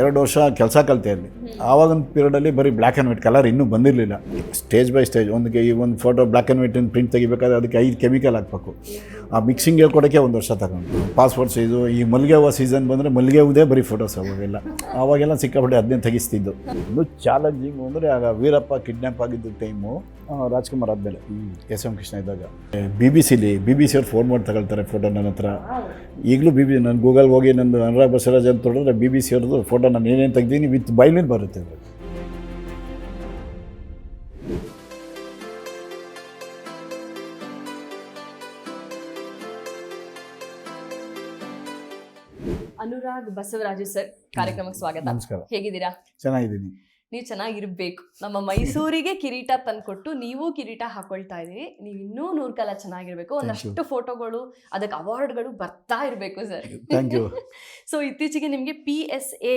ಎರಡು ವರ್ಷ ಕೆಲಸ ಕಲಿತೆ ಅಲ್ಲಿ. ಆವಾಗಿನ ಪೀರಿಯಡಲ್ಲಿ ಬರೀ ಬ್ಲ್ಯಾಕ್ ಆ್ಯಂಡ್ ವೈಟ್ ಕಲರ್ ಇನ್ನೂ ಬಂದಿರಲಿಲ್ಲ. ಸ್ಟೇಜ್ ಬೈ ಸ್ಟೇಜ್ ಒಂದಕ್ಕೆ ಈ ಒಂದು photo black and white print ತೆಗಿಬೇಕಾದ್ರೆ ಅದಕ್ಕೆ ಐದು ಕೆಮಿಕಲ್ ಹಾಕ್ಬೇಕು. ಆ ಮಿಕ್ಸಿಂಗ್ ಹೇಳ್ಕೊಡೋಕ್ಕೆ ಒಂದು ವರ್ಷ ತಗೊಂಡು. ಪಾಸ್ಪೋರ್ಟ್ ಸೈಜು ಈ ಮಲ್ಲಿಗೆ ಹೂವು ಸೀಸನ್ ಬಂದರೆ ಮಲ್ಲಿಗೆ ಹೂವುದೇ ಬರೀ ಫೋಟೋಸ್ ಅವಾಗೆಲ್ಲ. ಆವಾಗೆಲ್ಲ ಸಿಕ್ಕಾಪಟ್ಟೆ ಅದನ್ನೇ ತೆಗಿಸ್ತಿದ್ದು. ಒಂದು ಚಾಲೆಂಜಿಂಗ್ ಅಂದರೆ ಆಗ ವೀರಪ್ಪ ಕಿಡ್ನ್ಯಾಪ್ ಆಗಿದ್ದ ಟೈಮು ರಾಜ್ಕುಮಾರ್ ಆದಮೇಲೆ ಎಸ್ ಎಂ ಕೃಷ್ಣ ಇದ್ದಾಗ. ಬಿ ಬಿ ಸಿಲಿ ಬಿ ಬಿ ಸಿ ಅವ್ರು ಫೋನ್ ಮಾಡಿ ತಗೊಳ್ತಾರೆ ಫೋಟೋ ನನ್ನ ಹತ್ರ. ಈಗಲೂ ಬಿ ಬಿ ನಾನು ಗೂಗಲ್ ಹೋಗಿ ನಂದು ಅನುರಾಗ್ ಬಸವರಾಜ್ ಅಂತ ನೋಡಿದ್ರೆ ಬಿ ಬಿ ಸಿ ಅವ್ರದ್ದು ಫೋಟೋ ನಾನು ಏನೇನು ತೆಗ್ದೀನಿ ವಿತ್ ಬೈಲಿಂದ ಬರುತ್ತೆ ಅದು. ಅನುರಾಗ್ ಬಸವರಾಜು ಸರ್ ಕಾರ್ಯಕ್ರಮಕ್ಕೆ ಸ್ವಾಗತ. ನಮಸ್ಕಾರ. ಹೇಗಿದ್ದೀರಾ? ಚೆನ್ನಾಗಿದ್ದೀನಿ. ನೀವು ಚೆನ್ನಾಗಿರ್ಬೇಕು. ನಮ್ಮ ಮೈಸೂರಿಗೆ ಕಿರೀಟ ತಂದ್ಕೊಟ್ಟು ನೀವು ಕಿರೀಟ ಹಾಕೊಳ್ತಾ ಇದ್ದೀರಿ. ನೀವು ಇನ್ನೂ ನೂರ್ಕಾಲ ಚೆನ್ನಾಗಿರ್ಬೇಕು. ಒಂದಷ್ಟು ಫೋಟೋಗಳು ಅದಕ್ಕೆ ಅವಾರ್ಡ್ಗಳು ಬರ್ತಾ ಇರಬೇಕು ಸರ್. ಥ್ಯಾಂಕ್ ಯು ಸೊ ಇತ್ತೀಚೆಗೆ ನಿಮಗೆ ಪಿ ಎಸ್ ಎ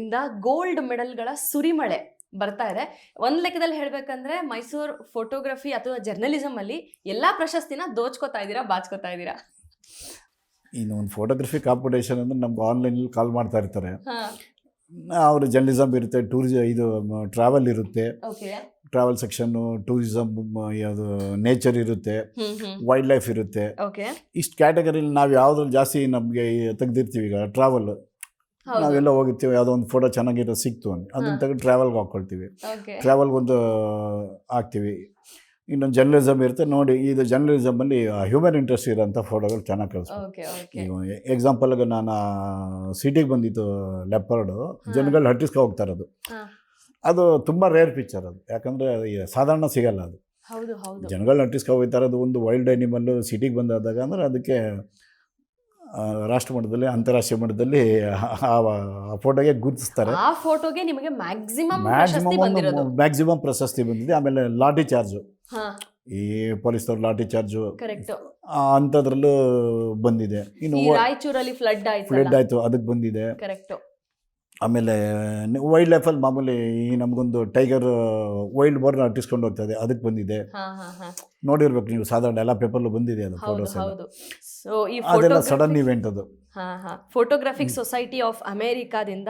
ಇಂದ ಗೋಲ್ಡ್ ಮೆಡಲ್ಗಳ ಸುರಿಮಳೆ ಬರ್ತಾ ಇದೆ. ಒಂದ್ ಲೆಕ್ಕದಲ್ಲಿ ಹೇಳ್ಬೇಕಂದ್ರೆ ಮೈಸೂರು ಫೋಟೋಗ್ರಫಿ ಅಥವಾ ಜರ್ನಲಿಸಮ್ ಅಲ್ಲಿ ಎಲ್ಲಾ ಪ್ರಶಸ್ತಿನ ದೋಚ್ಕೋತಾ ಇದ್ದೀರಾ ಬಾಚ್ಕೋತಾ ಇದ್ದೀರಾ? ಇನ್ನು ಒಂದು ಫೋಟೋಗ್ರಫಿ ಕಾಂಪಿಟೇಷನ್ ಅಂದ್ರೆ ನಮ್ಗೆ ಆನ್ಲೈನಲ್ಲಿ ಕಾಲ್ ಮಾಡ್ತಾ ಇರ್ತಾರೆ. ಅವರು ಜರ್ನಲಿಸಮ್ ಇರುತ್ತೆ ಟೂರಿಸ ಇದು ಟ್ರಾವೆಲ್ ಇರುತ್ತೆ. ಟ್ರಾವೆಲ್ ಸೆಕ್ಷನ್ನು ಟೂರಿಸಮ್ ಯಾವುದು ನೇಚರ್ ಇರುತ್ತೆ. ವೈಲ್ಡ್ ಲೈಫ್ ಇರುತ್ತೆ. ಇಷ್ಟು ಕ್ಯಾಟಗರಿಲಿ ನಾವು ಯಾವುದ್ರಲ್ಲಿ ಜಾಸ್ತಿ ನಮಗೆ ತೆಗ್ದಿರ್ತೀವಿ ಈಗ ಟ್ರಾವೆಲ್ ನಾವೆಲ್ಲ ಹೋಗಿರ್ತೀವಿ ಯಾವುದೋ ಒಂದು ಫೋಟೋ ಚೆನ್ನಾಗಿರೋ ಸಿಕ್ತು ಅಂತ. ಅದನ್ನ. ತೆಗೆದು ಟ್ರಾವೆಲ್ಗೆ ಹಾಕ್ಕೊಳ್ತೀವಿ ಟ್ರಾವೆಲ್ಗೊಂದು ಹಾಕ್ತೀವಿ. ಇನ್ನೊಂದು ಜರ್ನಲಿಸಮ್ ಇರುತ್ತೆ. ನೋಡಿ ಇದು ಜರ್ನಲಿಸಮಲ್ಲಿ ಹ್ಯೂಮನ್ ಇಂಟ್ರೆಸ್ಟ್ ಇರೋಂಥ ಫೋಟೋಗಳು ಚೆನ್ನಾಗಿ ಕಳಿಸ್ಬೋದು. ಓಕೆ ಈಗ ಎಕ್ಸಾಂಪಲ್ಗೆ ನಾನು ಸಿಟಿಗೆ ಬಂದಿತ್ತು ಲೆಪರ್ಡು ಜನಗಳು ಹಟ್ಟಿಸ್ಕೊ ಹೋಗ್ತಾರೆ ಅದು. ಅದು ತುಂಬ ರೇರ್ ಪಿಕ್ಚರ್ ಅದು. ಯಾಕಂದರೆ ಸಾಧಾರಣ ಸಿಗಲ್ಲ ಅದು. ಜನಗಳು ಹಟ್ಟಿಸ್ಕೊ ಹೋಗ್ತಾರೆ. ಅದು ಒಂದು ವೈಲ್ಡ್ ಅನಿಮಲ್ಲು ಸಿಟಿಗೆ ಬಂದಾದಾಗ ಅಂದರೆ ಅದಕ್ಕೆ ರಾಷ್ಟ್ರ ಮಟ್ಟದಲ್ಲಿ ಅಂತಾರಾಷ್ಟ್ರೀಯ ಮಟ್ಟದಲ್ಲಿ ಆ ಫೋಟೋಗೆ ಗುರುತಿಸ್ತಾರೆ. ಆ ಫೋಟೋಗೆ ನಿಮಗೆ ಮ್ಯಾಕ್ಸಿಮಮ್ ಪ್ರಶಸ್ತಿ ಮ್ಯಾಕ್ಸಿಮಮ್ ಮ್ಯಾಕ್ಸಿಮಮ್ ಪ್ರಶಸ್ತಿ ಬಂದಿದೆ. ಆಮೇಲೆ ಲಾಠಿ ಚಾರ್ಜು ಈ ಪೊಲೀಸ್ನವ್ರು ಲಾಠಿ ಚಾರ್ಜ್ ಕರೆಕ್ಟ್ ಅಂಥದ್ರಲ್ಲೂ ಬಂದಿದೆ. ಇನ್ನು ರಾಯಚೂರಲ್ಲಿ ಫ್ಲಡ್ ಫ್ಲಡ್ ಆಯ್ತು ಆಯಿತು ಅದಕ್ಕೆ ಬಂದಿದೆ. ಕರೆಕ್ಟ್ ಆಮೇಲೆ ವೈಲ್ಡ್ ಲೈಫಲ್ಲಿ ಮಾಮೂಲಿ ಈ ನಮಗೊಂದು ಟೈಗರ್ ವೈಲ್ಡ್ ಬರ್ನ್ ಅಟ್ಟಿಸ್ಕೊಂಡು ಹೋಗ್ತದೆ ಅದಕ್ಕೆ ಬಂದಿದೆ. ನೋಡಿರ್ಬೇಕು ನೀವು ಸಾಧಾರಣ ಎಲ್ಲ ಪೇಪರ್ಲು ಬಂದಿದೆ ಅದು ಫೋಟೋಸ್ ಅದೆಲ್ಲ ಸಡನ್ ಇವೆಂಟ್ ಅದು. ಹಾ ಹಾ. ಫೋಟೋಗ್ರಾಫಿಕ್ ಸೊಸೈಟಿ ಆಫ್ ಅಮೇರಿಕಾದಿಂದ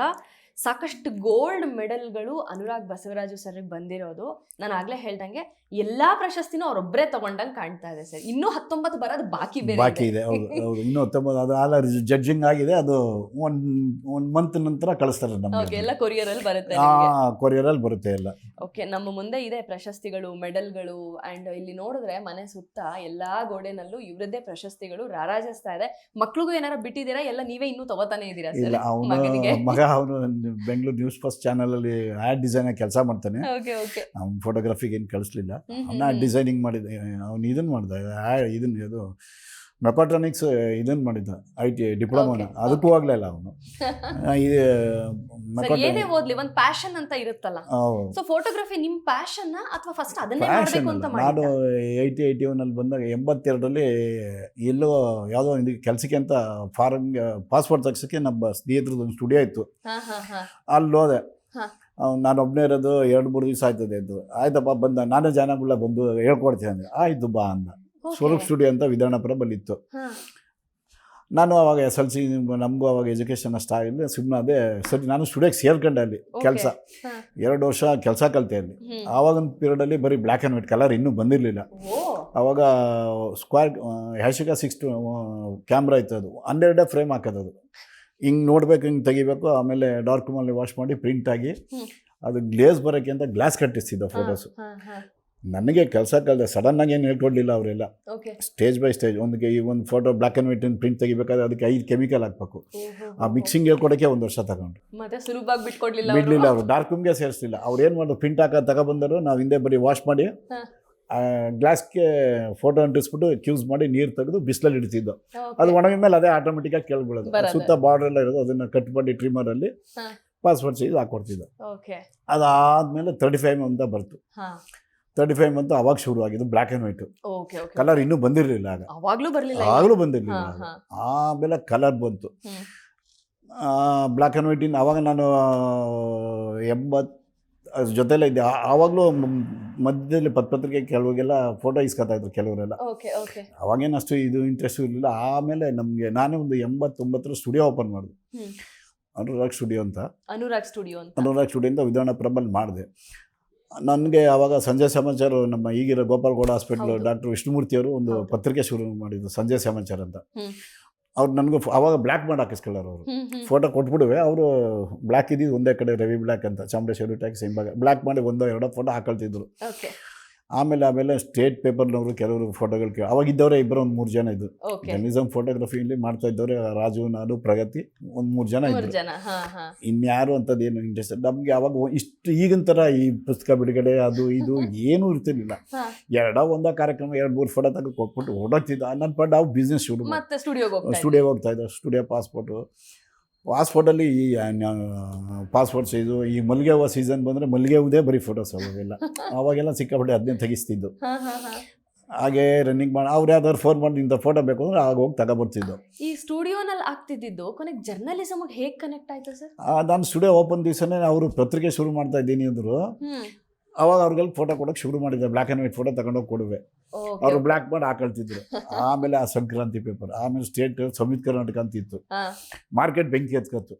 ಸಾಕಷ್ಟು ಗೋಲ್ಡ್ ಮೆಡಲ್ಗಳು ಅನುರಾಗ್ ಬಸವರಾಜು ಸರ್ಗೆ ಬಂದಿರೋದು. ನಾನು ಆಗ್ಲೇ ಹೇಳ್ದಂಗೆ ಎಲ್ಲಾ ಪ್ರಶಸ್ತಿನೂ ಅವರೊಬ್ಬರೇ ತಗೊಂಡಂಗೆ ಕಾಣ್ತಾ ಇದೆ ಸರ್. ಇನ್ನೂ ಹತ್ತೊಂಬತ್ತು ಬರೋದು ಬಾಕಿ ಬೇರೆ ಬಾಕಿ ಇದೆ ಹೌದು ಹೌದು. ಇನ್ನೂ ಹತ್ತೊಂಬತ್ತು ಅದು ಆಲ ಜಡ್ಜಿಂಗ್ ಆಗಿದೆ. ಅದು ಒನ್ ಒನ್ ಮಂತ್ ನಂತರ ಕಳಿಸ್ತಾರೆ ನಮಗೆ. ಎಲ್ಲ ಕೊರಿಯರ್ ಅಲ್ಲಿ ಬರುತ್ತೆ ಆ ಅಲ್ಲಿ ಕೊರಿಯರಲ್ಲಿ ಬರುತ್ತೆ ಎಲ್ಲ. ಓಕೆ ನಮ್ಮ ಮುಂದೆ ಇದೆ ಪ್ರಶಸ್ತಿಗಳು ಮೆಡಲ್ಗಳು ಅಂಡ್ ಇಲ್ಲಿ ನೋಡಿದ್ರೆ ಮನೆ ಸುತ್ತ ಎಲ್ಲಾ ಗೋಡೆನಲ್ಲೂ ಇವರದ್ದೇ ಪ್ರಶಸ್ತಿಗಳು ರಾರಾಜಿಸ್ತಾ ಇದೆ. ಮಕ್ಳಿಗೂ ಏನಾರ ಬಿಟ್ಟಿದ್ದೀರಾ? ಎಲ್ಲ ನೀವೇ ಇನ್ನೂ ತಗೋತಾನೆ ಇದ್ದೀರಾ ಮಗ ಅವನು ಬೆಂಗಳೂರು ನ್ಯೂಸ್ ಫಸ್ಟ್ ಚಾನಲಲ್ಲಿ ಆ್ಯಡ್ ಡಿಸೈನ್ ಕೆಲಸ ಮಾಡ್ತಾನೆ. ಅವ್ನು ಫೋಟೋಗ್ರಫಿಗೆ ಏನು ಕಳಿಸ್ಲಿಲ್ಲ. ಅವ್ನ ಅವನ್ನ ಡಿಸೈನಿಂಗ್ ಮಾಡಿದ ಅವ್ನು ಇದನ್ನು ಮಾಡ್ದ ಇದನ್ನು ಇದು. ಮೆಕಾಟ್ರಾನಿಕ್ಸ್ ಇದನ್ನು ಮಾಡಿದ್ದ? ಐ ಟಿ ಡಿಪ್ಲೊಮಾನ ಅದಕ್ಕೂ ಆಗಲಿಲ್ಲ ಅವನು. ಇದು ಏನೇ ಓದ್ಲಿ ಒಂದು ಪ್ಯಾಷನ್ ಅಂತ ಇರುತ್ತಲ್ಲ. ಸೊ ಫೋಟೋಗ್ರಫಿ ನಿಮ್ಮ ಪ್ಯಾಷನ್ ಅಥವಾ ಫಸ್ಟ್ ಅದನ್ನೇ ಮಾಡಬೇಕು ಅಂತ ನಾನು ಏಯ್ಟಿ ಏಯ್ಟಿ ಒನಲ್ಲಿ ಬಂದಾಗ ಎಂಬತ್ತೆರಡರಲ್ಲಿ ಎಲ್ಲೋ ಯಾವುದೋ ಇದಕ್ಕೆ ಕೆಲಸಕ್ಕೆ ಅಂತ ಫಾರಿನ್ ಪಾಸ್ಪೋರ್ಟ್ ತೆಗ್ಸೋಕ್ಕೆ ನಮ್ಮ ಸ್ನೇಹಿತರದ್ದು ಒಂದು ಸ್ಟುಡಿಯೋ ಇತ್ತು. ಅಲ್ಲಿ ಹೋದೆ ನಾನೊಬ್ಬನೇ ನಾನು ಒಬ್ಬನೇ ಇರೋದು ಎರಡು ಮೂರು ದಿವಸ ಆಯ್ತದೆ ಇದ್ದು ಆಯ್ತಪ್ಪ ಬಂದ. ನಾನೇ ಜನಗಳ ಬಂದು ಹೇಳ್ಕೊಡ್ತೀನಿ ಅಂದೆ ಆಯಿತು ಬಾ ಅಂದ. ಸ್ವರೂಪ್ ಸ್ಟುಡಿಯೋ ಅಂತ ವಿಧಾನಪುರ ಬಲ್ಲಿತ್ತು ನಾನು ಅವಾಗ ಎಸ್ ಎಲ್ ಸಿ ನಮಗೂ ಅವಾಗ ಎಜುಕೇಷನ್ ಅಷ್ಟು ಆಗಿಲ್ಲ ಸುಮ್ಮನೆ ಅದೇ ಸರಿ ನಾನು ಸ್ಟುಡಿಯೋಗೆ ಸೇರ್ಕೊಂಡೆ ಅಲ್ಲಿ ಕೆಲಸ. ಎರಡು ವರ್ಷ ಕೆಲಸ ಕಲಿತೆ ಅಲ್ಲಿ. ಆವಾಗಿನ ಪೀರಿಯಡಲ್ಲಿ ಬರೀ ಬ್ಲ್ಯಾಕ್ ಆ್ಯಂಡ್ ವೈಟ್ ಕಲರ್ ಇನ್ನೂ ಬಂದಿರಲಿಲ್ಲ. ಆವಾಗ ಅವಾಗ ಸ್ಕ್ವೇರ್ ಹ್ಯಾಶಿಕ ಸಿಕ್ಸ್ ಟು ಕ್ಯಾಮ್ರಾ ಇತ್ತು ಅದು. ಹನ್ನೆರಡೇ ಫ್ರೇಮ್ ಹಾಕೋದು ಅದು. ಹಿಂಗೆ ನೋಡ್ಬೇಕು ಹಿಂಗೆ ತೆಗಿಬೇಕು ಆಮೇಲೆ ಡಾರ್ಕ್ ರೂಮಲ್ಲಿ ವಾಶ್ ಮಾಡಿ ಪ್ರಿಂಟ್ ಆಗಿ ಅದು ಗ್ಲೇಸ್ ಬರೋಕ್ಕೆ ಅಂತ ಗ್ಲಾಸ್ ಕಟ್ಟಿಸ್ತಿದ್ದ ಫೋಟೋಸು. ನನಗೆ ಕೆಲಸ ಕಲಿದೆ ಸಡನ್ನಾಗಿ ಏನು ಹೇಳ್ಕೊಡ್ಲಿಲ್ಲ ಅವರೆಲ್ಲ. ಸ್ಟೇಜ್ ಬೈ ಸ್ಟೇಜ್ ಒಂದು ಈ ಒಂದು photo black and white print ತೆಗಿಬೇಕಾದ್ರೆ ಅದಕ್ಕೆ ಐದು ಕೆಮಿಕಲ್ ಹಾಕಬೇಕು. ಆ ಮಿಕ್ಸಿಂಗ್ ಹೇಳ್ಕೊಡೋಕ್ಕೆ ಒಂದು ವರ್ಷ ತಗೊಂಡು. ಬಿಡಲಿಲ್ಲ ಅವರು. ಡಾರ್ಕ್ ರೂಮ್ಗೆ ಸೇರಿಸಲಿಲ್ಲ. ಅವ್ರು ಏನು ಮಾಡೋದು ಪ್ರಿಂಟ್ ಹಾಕೋದು ತಗೊಬಂದರು ನಾವು ಹಿಂದೆ ಬರೀ ವಾಶ್ ಮಾಡಿ. ಗ್ಲಾಸ್ಗೆ ಫೋಟೋ ಅಂಟಿಸ್ಬಿಟ್ಟು ಕ್ಯೂಸ್ ಮಾಡಿ ನೀರು ತೆಗೆದು ಬಿಸಿಲಲ್ಲಿ ಇಡ್ತಿದ್ದು. ಅದು ಒಣಗಿದ ಮೇಲೆ ಅದೇ ಆಟೋಮೆಟಿಕ್ಕಾಗಿ ಕೆಳಗೆ ಬರೋದು. ಸುತ್ತ ಬಾರ್ಡರ್ ಎಲ್ಲ ಇರೋದು ಅದನ್ನು ಕಟ್ ಮಾಡಿ ಟ್ರಿಮರಲ್ಲಿ ಪಾಸ್ಪೋರ್ಟ್ ಪಾಸ್ವರ್ಡ್ ಸೈಜ್ ಹಾಕೊಡ್ತಿದ್ದು. ಅದಾದಮೇಲೆ ತರ್ಟಿ ಫೈವ್ ಅಂತ ಬರ್ತು. ತರ್ಟಿ ಫೈವ್ ಅಂತ ಅವಾಗ ಶುರು ಆಗಿದ್ದು ಬ್ಲ್ಯಾಕ್ ಆ್ಯಂಡ್ ವೈಟು ಕಲರ್ ಇನ್ನೂ ಬಂದಿರಲಿಲ್ಲ ಆಗ. ಆಗಲೂ ಬಂದಿರಲಿಲ್ಲ. ಆಮೇಲೆ ಕಲರ್ ಬಂತು. ಬ್ಲಾಕ್ ಬ್ಲ್ಯಾಕ್ ಆ್ಯಂಡ್ ವೈಟಿನ ಅವಾಗ ನಾನು ಎಂಬತ್ತು ಅದ್ರ ಜೊತೆಲೇ ಇದ್ದೆ. ಆವಾಗಲೂ ಮಧ್ಯದಲ್ಲಿ ಪತ್ರಿಕೆ ಕೆಲವರಿಗೆಲ್ಲ ಫೋಟೋ ಇಸ್ಕೊತಾ ಇದ್ರು ಕೆಲವರೆಲ್ಲ. ಅವಾಗೇನು ಅಷ್ಟು ಇದು ಇಂಟ್ರೆಸ್ಟ್ ಇರಲಿಲ್ಲ. ಆಮೇಲೆ ನಮಗೆ ನಾನೇ ಒಂದು ಎಂಬತ್ತೊಂಬತ್ತರ ಸ್ಟುಡಿಯೋ ಓಪನ್ ಮಾಡಿದೆ. ಅನುರಾಗ್ ಸ್ಟುಡಿಯೋ ಅಂತ. ಅನುರಾಗ್ ಸ್ಟುಡಿಯೋ ಅಂತ. ಅನುರಾಗ್ ಸ್ಟುಡಿಯೋ ಅಂತ ವಿಧಾನಪುರಮಲ್ಲಿ ಮಾಡಿದೆ. ನನಗೆ ಆವಾಗ ಸಂಜೆ ಸಮಾಚಾರ ನಮ್ಮ ಈಗಿರೋ ಗೋಪಾಲಗೌಡ ಹಾಸ್ಪಿಟ್ಲ್. ಡಾಕ್ಟರ್ ವಿಷ್ಣುಮೂರ್ತಿ ಅವರು ಒಂದು ಪತ್ರಿಕೆ ಶುರು ಮಾಡಿದ್ದು ಸಂಜೆ ಸಮಾಚಾರ ಅಂತ. ಅವ್ರು ನನಗೂ ಆವಾಗ ಬ್ಲ್ಯಾಕ್ ಮಾಡಿ ಹಾಕಿಸ್ಕೊಳ್ಳೋರು ಅವರು. ಫೋಟೋ ಕೊಟ್ಬಿಡುವೆ ಅವರು ಬ್ಲ್ಯಾಕ್ ಇದ್ದಿದ್ದು ಒಂದೇ ಕಡೆ ರವಿ ಬ್ಲ್ಯಾಕ್ ಅಂತ ಚಾಮುಂಡೇಶ್ವರಿ ಟ್ಯಾಕ್ಸ್ ಹಿಂಭಾಗ ಬ್ಲ್ಯಾಕ್ ಮಾಡಿ ಒಂದೋ ಎರಡೋ ಫೋಟೋ ಹಾಕೊಳ್ತಿದ್ರು. ಆಮೇಲೆ ಆಮೇಲೆ ಸ್ಟೇಟ್ ಪೇಪರ್ನವರು ಕೆಲವರು ಫೋಟೋಗಳು ಕೇ ಅವಾಗಿದ್ದವರೇ ಇಬ್ಬರು ಒಂದು ಮೂರು ಜನ ಇದ್ದು ಜರ್ನಿಸಮ್ ಫೋಟೋಗ್ರಫಿಯಲ್ಲಿ ಮಾಡ್ತಾ ಇದ್ದವ್ರೆ ರಾಜು ನಾನು ಪ್ರಗತಿ ಒಂದು ಮೂರು ಜನ ಇದ್ರು. ಇನ್ಯಾರು ಅಂಥದ್ದು ಏನು ಇಂಟ್ರೆಸ್ಟ್ ನಮಗೆ ಅವಾಗ ಇಷ್ಟು ಈಗಿನ ಥರ ಈ ಪುಸ್ತಕ ಬಿಡುಗಡೆ ಅದು ಇದು ಏನೂ ಇರ್ತಿರ್ಲಿಲ್ಲ. ಎರಡೋ ಒಂದೋ ಕಾರ್ಯಕ್ರಮ ಎರಡು ಮೂರು ಫೋಟೋ ತಗೊಂಡು ಕೊಟ್ಬಿಟ್ಟು ಓಡೋಗ್ತಿದ್ದ ನನ್ನ ಪಡ್ ನಾವು ಬಿಸ್ನೆಸ್ ಶುರು ಸ್ಟುಡಿಯೋಗೆ ಹೋಗ್ತಾ ಇದ್ರಿ. ಸ್ಟುಡಿಯೋ ಹೋಗ್ತಾ ಇದ್ದ. ಸ್ಟುಡಿಯೋ ಪಾಸ್ಪೋರ್ಟು ಪಾಸ್ಪೋರ್ಟಲ್ಲಿ ಈ ಪಾಸ್ಪೋರ್ಟ್ ಸೈಜು ಈ ಮಲ್ಲಿಗೆ ಹೂವು ಸೀಸನ್ ಬಂದರೆ ಮಲ್ಲಿಗೆ ಹೂವುದೇ ಬರೀ ಫೋಟೋಸ್ ಅವಾಗೆಲ್ಲ. ಅವಾಗೆಲ್ಲ ಸಿಕ್ಕಾಪಟ್ಟೆ ಅದನ್ನೇ ತೆಗಿಸ್ತಿದ್ದು. ಹಾಗೆ ರನ್ನಿಂಗ್ ಮಾಡಿ ಅವ್ರು ಯಾವ್ದಾದ್ರು ಫೋನ್ ಮಾಡಿ ಇಂಥ ಫೋಟೋ ಬೇಕು ಅಂದ್ರೆ ಆಗ ಹೋಗಿ ತಗೊಬರ್ತಿದ್ದು ಈ ಸ್ಟುಡಿಯೋನಲ್ಲಿ ಆಗ್ತಿದ್ದು ಕೊನೆಗೆ ಜರ್ನಲಿಸಮ್ಗೆ ಹೇಗೆ ಕನೆಕ್ಟ್ ಆಯ್ತು ಸರ್? ನಾನು ಸ್ಟುಡಿಯೋ ಓಪನ್ ದಿವಸನೇ ಅವರು ಪತ್ರಿಕೆ ಶುರು ಮಾಡ್ತಾ ಇದ್ದೀನಿ ಅಂದರು. ಅವಾಗ ಅವ್ರಿಗೆಲ್ಲ ಫೋಟೋ ಕೊಡೋಕೆ ಶುರು ಮಾಡಿದ್ದೆ ಬ್ಲ್ಯಾಕ್ ಆ್ಯಂಡ್ ವೈಟ್ ಫೋಟೋ ತಗೊಂಡೋಗಿ ಕೊಡುವೆ. ಅವರು ಬ್ಲ್ಯಾಕ್ ಮಾಡಿ ಹಾಕೊಳ್ತಿದ್ರು. ಆಮೇಲೆ ಆ ಸಂಕ್ರಾಂತಿ ಪೇಪರ್ ಆಮೇಲೆ ಸ್ಟೇಟ್ ಸಂಯುಕ್ತ ಕರ್ನಾಟಕ ಅಂತ ಇತ್ತು. ಮಾರ್ಕೆಟ್ ಬೆಂಕಿ ಎತ್ಕತ್ತು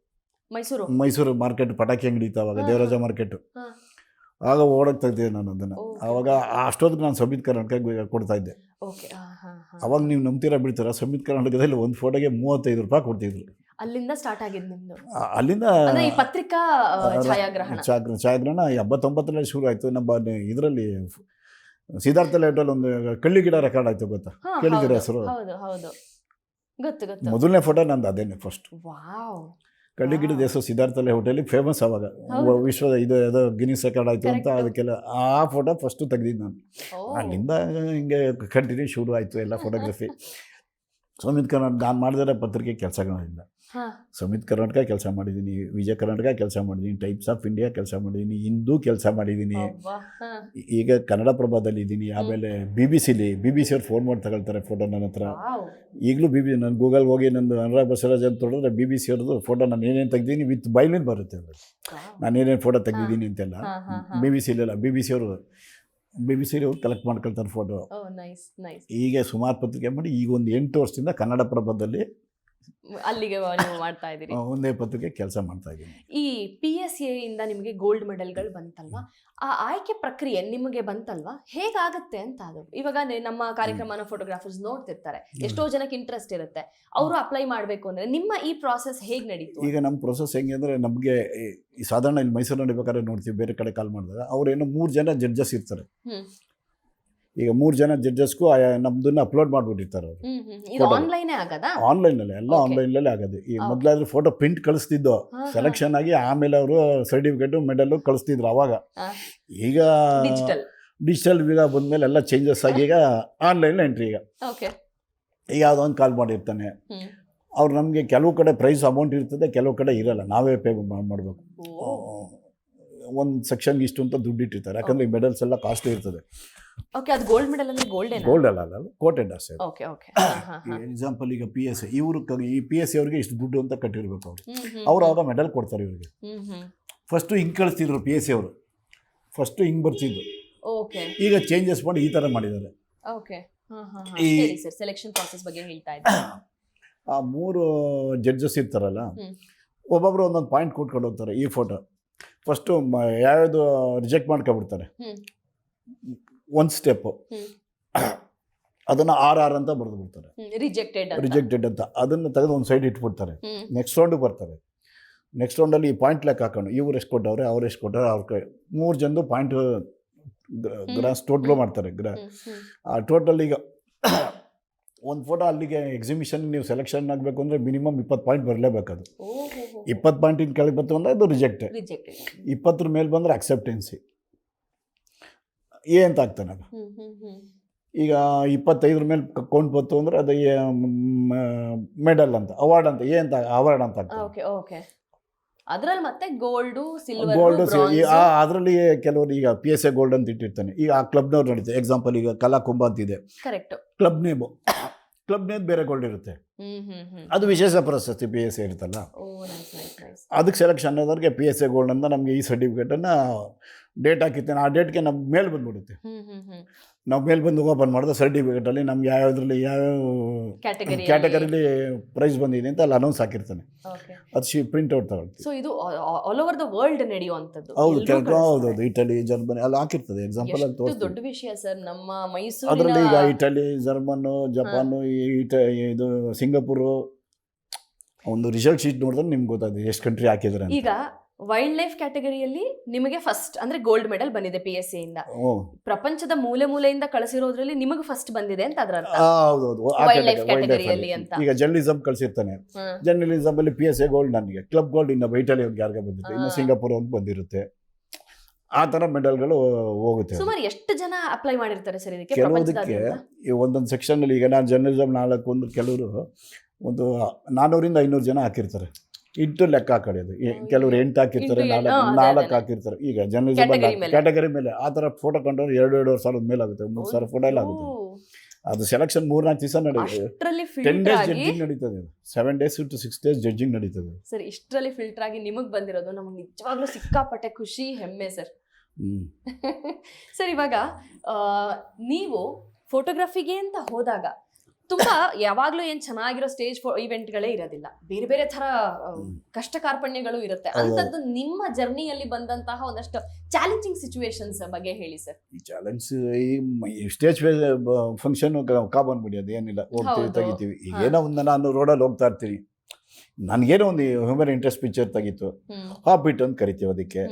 ಮೈಸೂರು? ಮೈಸೂರು ಮಾರ್ಕೆಟ್ ಪಟಾಕಿ ಅಂಗಡಿ ಇತ್ತು ಅವಾಗ ದೇವರಾಜ. ಮಾರ್ಕೆಟ್. ಆಗ ಓಡಕ್ ತೆಗ್ದಿದ್ದೆ ನಾನು ಅದನ್ನು. ಅವಾಗ ಆವಾಗ ಅಷ್ಟೊತ್ತಿಗೆ ನಾನು ಸಂಯುಕ್ತ ಕರ್ನಾಟಕ ಕೊಡ್ತಾ ಇದ್ದೆ. ಅವಾಗ ನೀವು ನಂಬ್ತೀರಾ ಬಿಡ್ತೀರಾ? ಸಂಯುಕ್ತ ಕರ್ನಾಟಕದಲ್ಲಿ ಒಂದು ಫೋಟೋಗೆ ಮೂವತ್ತೈದು ರೂಪಾಯಿ ಕೊಡ್ತಿದ್ರು. ಅಲ್ಲಿಂದ ಸ್ಟಾರ್ಟ್ ಆಗಿದ್ ನಿಮ್ದು? ಅಲ್ಲಿಂದ ಅಂದ್ರೆ ಈ ಪತ್ರಿಕಾ ಛಾಯಾಗ್ರಹಣ. ಛಾಯಾಗ್ರಹಣ ಛಾಯಾಗ್ರಹಣ ಎಂಬತ್ತೊಂಬತ್ತರಲ್ಲಿ ಶುರು ಆಯಿತು. ನಮ್ಮ ಇದರಲ್ಲಿ ಸಿದ್ಧಾರ್ಥ ಲೇಟಲ್ಲಿ ಒಂದು ಕಳ್ಳಿ ಗಿಡ ರೆಕಾರ್ಡ್ ಆಯ್ತು ಗೊತ್ತಾ? ಕೇಳಿದಿರ ಹೆಸರು? ಹೌದು ಹೌದು. ಗೊತ್ತು ಗೊತ್ತು. ಮೊದಲನೇ ಫೋಟೋ ನಂದು ಅದೇನೆ ಫಸ್ಟ್ ವಾವ್. ಕಳ್ಳಿ ಗಿಡದ ಹೆಸರು ಸಿದ್ಧಾರ್ಥ ಹೋಟೆಲಿಗೆ ಫೇಮಸ್ ಅವಾಗ. ವಿಶ್ವದ ಇದು ಯಾವುದೋ ಗಿನಿಸ್ ರೆಕಾರ್ಡ್ ಆಯಿತು ಅಂತ. ಅದಕ್ಕೆಲ್ಲ ಆ ಫೋಟೋ ಫಸ್ಟು ತೆಗ್ದಿದ್ದು ನಾನು. ಅಲ್ಲಿಂದ ಹಿಂಗೆ ಕಂಟಿನ್ಯೂ ಶುರು ಆಯಿತು ಎಲ್ಲ ಫೋಟೋಗ್ರಫಿ ಸೋಮಿತ್ ಕರ್ನಾಟಕ ನಾನು ಮಾಡಿದರೆ ಪತ್ರಿಕೆ ಕೆಲಸಗಳಿಲ್ಲ ಸಂಯುಕ್ತ ಕರ್ನಾಟಕ ಕೆಲಸ ಮಾಡಿದ್ದೀನಿ ವಿಜಯ ಕರ್ನಾಟಕ ಕೆಲಸ ಮಾಡಿದ್ದೀನಿ ಟೈಪ್ಸ್ ಆಫ್ ಇಂಡಿಯಾ ಕೆಲಸ ಮಾಡಿದ್ದೀನಿ ಹಿಂದೂ ಕೆಲಸ ಮಾಡಿದ್ದೀನಿ ಈಗ ಕನ್ನಡ ಪ್ರಭಾದಲ್ಲಿ ಇದ್ದೀನಿ ಆಮೇಲೆ ಬಿ ಬಿ ಸಿಲಿ ಬಿ ಬಿ ಸಿ ಅವ್ರು ಫೋನ್ ಮಾಡಿ ತಗೊಳ್ತಾರೆ ಫೋಟೋ ನನ್ನ ಹತ್ರ. ಈಗಲೂ ಬಿ ಬಿ ನಾನು ಗೂಗಲ್ ಹೋಗಿ ನಂದು ಅನುರಾಗ್ ಬಸವರಾಜ್ ಅಂತ ನೋಡಿದ್ರೆ ಬಿ ಬಿ ಸಿ ಅವ್ರದ್ದು ಫೋಟೋ ನಾನು ಏನೇನು ತೆಗ್ದೀನಿ ವಿತ್ ಬೈಲಿನ ಬರುತ್ತೆ ಅದು ನಾನು ಏನೇನು ಫೋಟೋ ತೆಗ್ದಿದ್ದೀನಿ ಅಂತೆಲ್ಲ. ಬಿ. ಬಿ ಸಿಲೆಲ್ಲ ಬಿ ಬಿ ಸಿ ಅವರು ಬಿ ಬಿ ಸಿಲಿ ಕಲೆಕ್ಟ್ ಮಾಡ್ಕೊಳ್ತಾರೆ ಫೋಟೋ ಈಗ ಸುಮಾರು ಪತ್ರಿಕೆ ಮಾಡಿ ಈಗ ಒಂದು ಎಂಟು ವರ್ಷದಿಂದ ಕನ್ನಡ ಪ್ರಭದಲ್ಲಿ ಅಲ್ಲಿಗೆ ನೀವು ಮಾಡ್ತಾ ಇದ್ದೀರಿ. ಒಂದೇ ಪತ್ರಿಕೆ ಕೆಲಸ ಮಾಡ್ತಾ ಇದ್ದೀನಿ. ಈ ಪಿ ಎಸ್ ಎ ಇಂದ ನಿಮಗೆ ಗೋಲ್ಡ್ ಮೆಡಲ್ಗಳು ಬಂತಲ್ವಾ? ಆ ಆಯ್ಕೆ ಪ್ರಕ್ರಿಯೆ ನಿಮಗೆ ಬಂತಲ್ವಾ? ಹೇಗಾಗುತ್ತೆ ಅಂತ ಅದು. ಇವಾಗ ನಮ್ಮ ಕಾರ್ಯಕ್ರಮನ ಫೋಟೋಗ್ರಾಫರ್ಸ್ ನೋಡ್ತಿರ್ತಾರೆ. ಎಷ್ಟೋ ಜನಕ್ಕೆ ಇಂಟ್ರೆಸ್ಟ್ ಇರುತ್ತೆ. ಅವರು ಅಪ್ಲೈ ಮಾಡಬೇಕು ಅಂದ್ರೆ ನಿಮ್ಮ ಈ ಪ್ರಾಸೆಸ್ ಹೇಗೆ ನಡೀತು? ಈಗ ನಮ್ಮ ಪ್ರೊಸೆಸ್ ಹೆಂಗೆ ಅಂದರೆ ನಮಗೆ ಸಾಧಾರಣ ಇಲ್ಲಿ ಮೈಸೂರು ನಡಿಬೇಕಾದ್ರೆ ನೋಡ್ತೀವಿ ಬೇರೆ ಕಡೆ ಕಾಲ್ ಮಾಡಿದಾಗ ಅವ್ರೇನೋ ಮೂರು ಜನ ಜಡ್ಜಸ್ ಇರ್ತಾರೆ. ಈಗ ಮೂರು ಜನ ಜಡ್ಜಸ್ಗೂ ನಮ್ದನ್ನ ಅಪ್ಲೋಡ್ ಮಾಡಿಬಿಟ್ಟಿರ್ತಾರೆ ಅವರು. ಆನ್ಲೈನಲ್ಲೇ ಎಲ್ಲ. ಆನ್ಲೈನಲ್ಲೇ ಆಗೋದು. ಈ. ಮೊದಲಾದ್ರೆ ಫೋಟೋ ಪ್ರಿಂಟ್ ಕಳಿಸ್ತಿದ್ದು ಸೆಲೆಕ್ಷನ್ ಆಗಿ ಆಮೇಲೆ ಅವರು ಸರ್ಟಿಫಿಕೇಟು ಮೆಡಲು ಕಳಿಸ್ತಿದ್ರು ಅವಾಗ. ಈಗ ಡಿಜಿಟಲ್ ಈಗ ಬಂದಮೇಲೆ ಎಲ್ಲ ಚೇಂಜಸ್ ಆಗಿ ಈಗ ಆನ್ಲೈನ್ ಎಂಟ್ರಿ ಈಗ. ಈಗ ಯಾವುದೋ ಒಂದು ಕಾಲ್ ಮಾಡಿರ್ತಾನೆ. ಅವ್ರು ನಮಗೆ ಕೆಲವು ಕಡೆ ಪ್ರೈಸ್ ಅಮೌಂಟ್ ಇರ್ತದೆ ಕೆಲವು ಕಡೆ ಇರಲ್ಲ. ನಾವೇ ಪೇ ಮಾಡಬೇಕು. ಒಂದು ಸೆಕ್ಷನ್ಗೆ ಇಷ್ಟು ಅಂತ ದುಡ್ಡು ಇಟ್ಟಿರ್ತಾರೆ. ಯಾಕಂದ್ರೆ ಈ ಮೆಡಲ್ಸ್ ಎಲ್ಲ ಕಾಸ್ಟ್ಲಿ ಇರ್ತದೆ. ಓಕೆ ಅದು ಗೋಲ್ಡ್ ಮೆಡಲ್ ಅಂದ್ರೆ ಗೋಲ್ಡ್ ಗೋಲ್ಡ್ ಅಲ್ಲ ಅಲ್ಲ ಕೋಟೆಡ್ ಅಷ್ಟೇ ಓಕೆ ಓಕೆ ಎಕ್ಸಾಂಪಲ್ ಈಗ ಪಿ ಎಸ್ ಇವರು ಈ ಪಿ ಎಸ್ ಸಿ ಅವ್ರಿಗೆ ಇಷ್ಟು ದುಡ್ಡು ಅಂತ ಕಟ್ಟಿರ್ಬೇಕು ಅವ್ರು. ಅವ್ರು ಅವಾಗ ಮೆಡಲ್ ಕೊಡ್ತಾರೆ ಇವ್ರಿಗೆ. ಫಸ್ಟು ಹಿಂಗೆ ಕಳಿಸ್ತಿದ್ರು ಪಿ ಎಸ್ ಸಿ ಅವರು. ಫಸ್ಟು ಹಿಂಗೆ ಬರ್ತಿದ್ರು ಓಕೆ ಈಗ ಚೇಂಜಸ್ ಮಾಡಿ ಈ ಥರ ಮಾಡಿದ್ದಾರೆ. ಓಕೆ ಸರ್ ಸೆಲೆಕ್ಷನ್ ಪ್ರಾಸೆಸ್ ಬಗ್ಗೆ ಹೇಳ್ತಾ ಇದ್ದಾರೆ ಆ ಮೂರು ಜಡ್ಜಸ್ ಇರ್ತಾರಲ್ಲ. ಒಬ್ಬೊಬ್ರು ಒಂದೊಂದು ಪಾಯಿಂಟ್ ಕೊಟ್ಕೊಂಡು ಹೋಗ್ತಾರೆ ಈ ಫೋಟೋ ಫಸ್ಟು ಯಾವ್ಯಾವುದು ರಿಜೆಕ್ಟ್ ಮಾಡ್ಕೊಬಿಡ್ತಾರೆ ಒಂದ್ ಸ್ಟೆಪ್ಪು ಹ್ಮ್. ಅದನ್ನು ಆರ್ ಆರ್ ಅಂತ ಬರೆದು ಬಿಡ್ತಾರೆ ರಿಜೆಕ್ಟೆಡ್ ರಿಜೆಕ್ಟೆಡ್ ಅಂತ. ಅದನ್ನು ತೆಗೆದು ಒಂದು ಸೈಡ್ ಇಟ್ಬಿಡ್ತಾರೆ. ನೆಕ್ಸ್ಟ್ ರೌಂಡಿಗೆ ಬರ್ತಾರೆ. ನೆಕ್ಸ್ಟ್ ರೌಂಡಲ್ಲಿ ಈ ಪಾಯಿಂಟ್ ಲೆಕ್ಕ ಹಾಕೋಣ. ಇವ್ರು ಎಷ್ಟು ಕೊಟ್ಟವ್ರೆ ಅವ್ರು ಎಷ್ಟು ಕೊಟ್ಟವ್ರೆ ಅವ್ರ ಕೈ ಮೂರು ಜನದು ಪಾಯಿಂಟ್ ಗ್ರಾಸ್ ಟೋಟ್ಲು ಮಾಡ್ತಾರೆ. ಗ್ರಾ ಆ ಟೋಟಲ್ ಈಗ ಒಂದು ಫೋಟೋ ಅಲ್ಲಿಗೆ ಎಕ್ಸಿಬಿಷನ್ ನೀವು ಸೆಲೆಕ್ಷನ್ ಆಗಬೇಕು ಅಂದರೆ ಮಿನಿಮಮ್ ಇಪ್ಪತ್ತು ಪಾಯಿಂಟ್ ಬರಲೇಬೇಕದು ಅದು. ಇಪ್ಪತ್ತು ಪಾಯಿಂಟಿನ ಕೆಳಗೆ ಬಂತು ಅಂದರೆ ಅದು ರಿಜೆಕ್ಟ್ ಇಪ್ಪತ್ತರ ಮೇಲೆ ಬಂದರೆ ಅಕ್ಸೆಪ್ಟೆನ್ಸಿ ಏ ಅಂತ ಆಗ್ತಾನೆ ಅದು. ಈಗ ಇಪ್ಪತ್ತೈದರ ಮೇಲೆ ಕೌಂಟ್ ಬಂತು ಅಂದರೆ ಅದು ಮೆಡಲ್ ಅಂತ ಅವಾರ್ಡ್ ಅಂತ ಏ ಅಂತ ಅವಾರ್ಡ್ ಅಂತ ಆಗ್ತದೆ. Okay okay. ಅದ್ರಲ್ಲಿ ಮತ್ತೆ ಗೋಲ್ಡು ಸಿಲ್ವರ್ ಗೋಲ್ಡು ಅದರಲ್ಲಿ ಕೆಲವರು ಈಗ ಪಿ ಎಸ್ ಎ ಗೋಲ್ಡ್ ಅಂತ ಇಟ್ಟಿರ್ತಾನೆ. ಈಗ ಆ ಕ್ಲಬ್ನವ್ರು ನಡೀತಾರೆ ಎಕ್ಸಾಂಪಲ್ ಈಗ ಕಲಾಕುಂಭ ಅಂತಿದೆ. Correct club name club name ಬೇರೆ ಗೋಲ್ಡ್ ಇರುತ್ತೆ. ಅದು ವಿಶೇಷ ಪ್ರಶಸ್ತಿ ಪಿ ಎಸ್ ಎ ಇರುತ್ತಲ್ಲ. ಅದಕ್ಕೆ ಸೆಲೆಕ್ಷನ್ ಆದವ್ರಿಗೆ ಪಿ ಎಸ್ ಎ ಗೋಲ್ಡ್ ಅಂತ ನಮಗೆ ಈ ಸರ್ಟಿಫಿಕೇಟನ್ನು ಡೇಟ್ ಹಾಕಿರ್ತೇನೆ. ಆ ಡೇಟ್ಗೆ ನಮ್ಮ ಮೇಲೆ ಬಂದ್ಬಿಡುತ್ತೆ. ನಾವು ಮೇಲೆ ಬಂದು ಓಪನ್ ಮಾಡಿದ್ರೆ ಸರ್ಟಿಫಿಕೇಟಲ್ಲಿ ನಮ್ಗೆ ಯಾವ್ಯಾವ್ದ್ರಲ್ಲಿ ಯಾವ್ಯಾವ ಕ್ಯಾಟಗರಿ ಕ್ಯಾಟಗರಿಲಿ ಪ್ರೈಸ್ ಬಂದಿದೆ ಅಂತ ಅಲ್ಲಿ ಅನೌನ್ಸ್ ಹಾಕಿರ್ತಾನೆ. ಅದು ಶಿ ಪ್ರಿಂಟ್ ಔಟ್ ತಗೊಳ್ತೀವಿ. ಸೊ ಇದು ಆಲ್ ಓವರ್ ದ ವರ್ಲ್ಡ್ ನಡೆಯುವಂಥದ್ದು. ಹೌದು ಹೌದು ಹೌದು ಇಟಲಿ ಜರ್ಮನಿ ಅಲ್ಲಿ ಹಾಕಿರ್ತದೆ. ಎಕ್ಸಾಂಪಲ್ ಅಲ್ಲಿ ತೋರಿಸ್ತದೆ ದೊಡ್ಡ ವಿಷಯ ಸರ್ ನಮ್ಮ ಅದರಲ್ಲಿ ಈಗ ಇಟಲಿ ಜರ್ಮನ್ನು ಜಪಾನು ಇಟ ಇದು ಸಿಂಗಾಪುರು ಒಂದು ರಿಸಲ್ಟ್ ಶೀಟ್ ನೋಡಿದ್ರೆ ನಿಮ್ಗೆ ಗೊತ್ತಾಗುತ್ತೆ ಎಷ್ಟು ಕಂಟ್ರಿ ಹಾಕಿದ್ರೆ ಈಗ ವೈಲ್ಡ್ ಲೈಫ್ ಕ್ಯಾಟಗರಿಯಲ್ಲಿ ನಿಮಗೆ ಫಸ್ಟ್ ಅಂದ್ರೆ ಗೋಲ್ಡ್ ಮೆಡಲ್ ಬಂದಿದೆ ಪಿ ಎಸ್ ಸಿಯಿಂದ ಪ್ರಪಂಚದ ಮೂಲೆ ಮೂಲೆಯಿಂದ ಕಳಿಸಿರೋದ್ರಲ್ಲಿ ನಿಮಗೆ ಫಸ್ಟ್ ಬಂದಿದೆ ಅಂತ ಅದರ ಅರ್ಥ. ಹೌದೌದು. ಅಂತ. ಈಗ ಜರ್ನಲಿಸಮ್ ಕಳಿಸಿರ್ತಾನೆ. ಜರ್ನಲಿಸಮ್ ಅಲ್ಲಿ ಪಿ ಎಸ್ ಎ ಗೋಲ್ಡ್ ನನಗೆ. ಕ್ಲಬ್ ಗೋಲ್ಡ್ ಇನ್ನ ಇಟಲಿ ಅವ್ರಿಗೆ ಯಾರಿಗೆ ಬಂದಿದೆ ಇನ್ನು ಸಿಂಗಾಪುರ ಒಂದು ಬಂದಿರುತ್ತೆ. ಆ ತರ ಮೆಡಲ್ಗಳು ಹೋಗುತ್ತೆ. ಸುಮಾರು ಎಷ್ಟು ಜನ ಅಪ್ಲೈ ಮಾಡಿರ್ತಾರೆ ಸರ್ ಇದಕ್ಕೆ ಕೆಲವುದಕ್ಕೆ ಈ ಒಂದೊಂದು ಸೆಕ್ಷನ್ ಅಲ್ಲಿ ಈಗ ನಾನು ಜರ್ನಲಿಸಮ್ ನಾಲ್ಕು ಒಂದು ಕೆಲವರು ಒಂದು ನಾನ್ನೂರಿಂದ ಐನೂರು ಜನ ಹಾಕಿರ್ತಾರೆ. ಇಂಟು ಲೆಕ್ಕ ಹಾಕೊಳ್ಳೋದು ಈ ಕೆಲವರು ಎಂಟು ಹಾಕಿರ್ತಾರೆ ನಾಲ್ಕು ನಾಲ್ಕು. ಹಾಕಿರ್ತಾರೆ. ಈಗ ಜರ್ನಲಿಸಮ್. ಕ್ಯಾಟಗರಿ ಮೇಲೆ. ಆ ಥರ ಫೋಟೋ ಕಂಡ್ರೆ ಎರಡು ಎರಡೂವರೆ ಸಾವಿರದ ಮೇಲೆ ಆಗುತ್ತೆ. ಮೂರು ಸಾವಿರ ಫೋಟೋ ಎಲ್ಲ ಆಗುತ್ತೆ. ಅದು ಸೆಲೆಕ್ಷನ್ ಮೂರ್ನಾಲ್ಕು ದಿವಸ ನಡೆಯುತ್ತೆ. ಟೆನ್ ಡೇಸ್ ಜಡ್ಜಿಂಗ್ ನಡೀತದೆ seven days to six days judging ನಡೀತದೆ ಸರ್ ಇಷ್ಟರಲ್ಲಿ ಫಿಲ್ಟರ್ ಆಗಿ ನಿಮಗೆ ಬಂದಿರೋದು ನಮಗೆ ನಿಜವಾಗ್ಲೂ ಸಿಕ್ಕಾಪಟ್ಟೆ ಖುಷಿ ಹೆಮ್ಮೆ ಸರ್. ಸರ್ ಇವಾಗ ನೀವು ಫೋಟೋಗ್ರಫಿಗೆ ಅಂತ ಹೋದಾಗ ತುಂಬಾ ಯಾವಾಗ್ಲೂ ಏನ್ ಚೆನ್ನಾಗಿರೋ ಸ್ಟೇಜ್ ಇವೆಂಟ್ಗಳೇ ಇರೋದಿಲ್ಲ. ಬೇರೆ ಬೇರೆ ತರ ಕಷ್ಟ ಕಾರ್ಪಣ್ಯಗಳು ಇರುತ್ತೆ. ಅಂತದ್ದು ನಿಮ್ಮ ಜರ್ನಿಯಲ್ಲಿ ಬಂದಂತಹ ಒಂದಷ್ಟು ಚಾಲೆಂಜಿಂಗ್ ಸಿಚುವೇಶನ್ಸ್ ಬಗ್ಗೆ ಹೇಳಿ ಸರ್ ಈ ಚಾಲೆಂಜ್ ಈ ಸ್ಟೇಜ್ ಫಂಕ್ಷನ್ ಕಾಬನ್ ಬಿಡಿ ಏನಿಲ್ಲ ಹೋಗ್ತೀವಿ. ತೆಗಿತೀವಿ. ಏನೋ ಒಂದು ನಾನು ರೋಡಲ್ಲಿ ಹೋಗ್ತಾ ಇರ್ತೀನಿ. ನನಗೇನೋ ಒಂದು ಹ್ಯೂಮನ್ ಇಂಟ್ರೆಸ್ಟ್ ಪಿಕ್ಚರ್ ತೆಗಿತು. ಹಾಬಿಟ್ ಅಂತ ಕರಿತೀವಿ ಅದಕ್ಕೆ.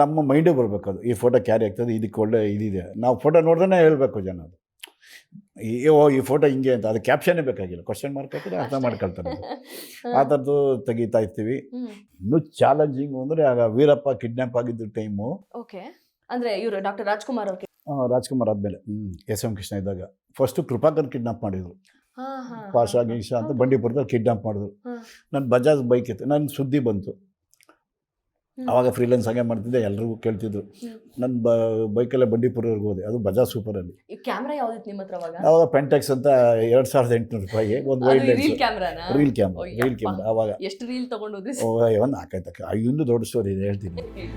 ನಮ್ಮ ಮೈಂಡೇ ಬರಬೇಕು ಅದು. ಈ ಫೋಟೋ ಕ್ಯಾರಿ ಆಗ್ತದೆ ಇದಕ್ಕೆ ಒಳ್ಳೆ ಇದಿದೆ. ನಾವು ಫೋಟೋ ನೋಡ್ದೇ ಹೇಳ್ಬೇಕು ಜನ ಅದು ಓ ಈ ಫೋಟೋ ಹಿಂಗೆ ಅಂತ. ಅದು ಕ್ಯಾಪ್ಷನ್ನೇ ಬೇಕಾಗಿಲ್ಲ. ಕ್ವಶನ್ ಮಾರ್ಕ್ ಹಾಕಿದ್ರೆ ಅರ್ಥ ಮಾಡ್ಕೊಳ್ತಾರೆ. ಆ ಥರದ್ದು ತೆಗಿತಾ ಇರ್ತೀವಿ. ಇನ್ನು ಚಾಲೆಂಜಿಂಗ್ ಅಂದರೆ ಆಗ ವೀರಪ್ಪ ಕಿಡ್ನಾಪ್ ಆಗಿದ್ದು ಟೈಮು ಓಕೆ. ಅಂದರೆ ಇವರು ಡಾಕ್ಟರ್ ರಾಜ್ಕುಮಾರ್ ಅವ್ರಿಗೆ ರಾಜ್ಕುಮಾರ್ ಆದಮೇಲೆ. ಎಸ್ ಎಂ ಕೃಷ್ಣ ಇದ್ದಾಗ. ಫಸ್ಟು ಕೃಪಾಕರ್ ಕಿಡ್ನಾಪ್ ಮಾಡಿದ್ರು. ಪಾಷಾ ಗೀಷಾ ಅಂತ ಬಂಡೀಪುರದಲ್ಲಿ ಕಿಡ್ನಾಪ್ ಮಾಡಿದ್ರು. ನನ್ನ ಬಜಾಜ್ ಬೈಕ್ ಇತ್ತು. ನನ್ನ ಸುದ್ದಿ ಬಂತು. ಅವಾಗ ಫ್ರೀಲೆನ್ಸ್ ಹಾಗೆ ಮಾಡ್ತಿದ್ದೆ ಎಲ್ಲರಿಗೂ ಕೇಳ್ತಿದ್ರು. ನನ್ನ ಬ ಬೈಕಲ್ಲೇ ಬಂಡೀಪುರವರೆಗೂ ಹೋದೆ. ಅದು ಬಜಾಜ್ ಸೂಪರಲ್ಲಿ ಕ್ಯಾಮ್ರಾ ಯಾವ್ದಿತ್ತು ನಿಮ್ಮ ಹತ್ರ ಅವಾಗ? ಅವಾಗ ಪೆಂಟೆಕ್ಸ್ ಅಂತ ಎರಡು ಸಾವಿರದ ಎಂಟುನೂರು ರೂಪಾಯಿಗೆ ಒಂದು ವೈಲ್ಡ್ ರೀಲ್ ಲೆನ್ಸ್ ಕ್ಯಾಮ್ರಾನ ರೀಲ್ ಕ್ಯಾಮ್ರಾ. ರೀಲ್ ಕ್ಯಾಮ್ರಾ ಅವಾಗ. ಎಷ್ಟು ರೀಲ್ ತಗೊಂಡೋದ್ರಿ ಓ ಒಂದು ನಾಲ್ಕೈದು ಇನ್ನೂ ದೊಡ್ಡ ಸ್ಟೋರಿ ಇದೆ ಹೇಳ್ತೀನಿ. ಹೇಳಿ.